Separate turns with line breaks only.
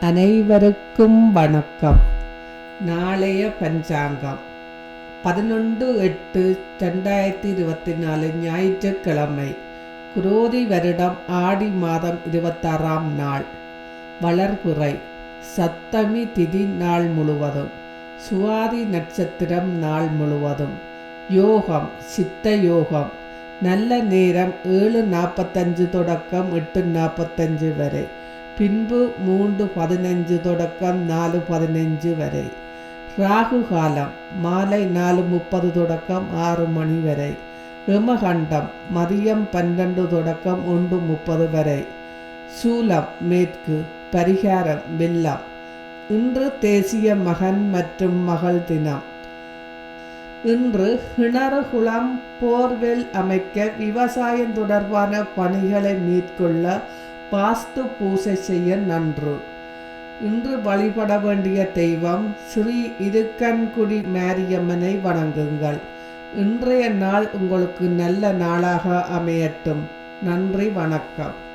அனைவருக்கும் வணக்கம். நாளைய பஞ்சாங்கம். பதினொன்று எட்டு ரெண்டாயிரத்தி இருபத்தி நாலு ஞாயிற்றுக்கிழமை குரோதி வருடம் ஆடி மாதம் இருபத்தாறாம் நாள். வளர்புறை சத்தமி திதி நாள் முழுவதும் சுவாதி நட்சத்திரம் நாள் முழுவதும். யோகம் சித்த யோகம். நல்ல நேரம் ஏழு நாற்பத்தஞ்சு தொடக்கம் எட்டு நாற்பத்தஞ்சு வரை. பின்பு மூன்று பதினஞ்சு தொடக்கம் நாலு பதினஞ்சு வரை. ராகு காலம் மாலை நாலு முப்பது தொடக்கம் ஆறு மணி வரை. யமகண்டம் மதியம் பன்னெண்டு தொடக்கம் ஒன்று முப்பது வரை. சூலம் மேற்கு பரிகாரம் வெள்ளம். இன்று தேசிய மகன் மற்றும் மகள் தினம். இன்று கிணறு குளம் போர்வெல் அமைக்க விவசாயம் தொடர்பான பணிகளை மேற்கொள்ள பாஸ்து பூசை செய்ய நன்று. இன்று வழிபட வேண்டிய தெய்வம் ஸ்ரீ இருக்கன்குடி மாரியம்மனை வணங்குங்கள். இன்றைய நாள் உங்களுக்கு நல்ல நாளாக அமையட்டும். நன்றி வணக்கம்.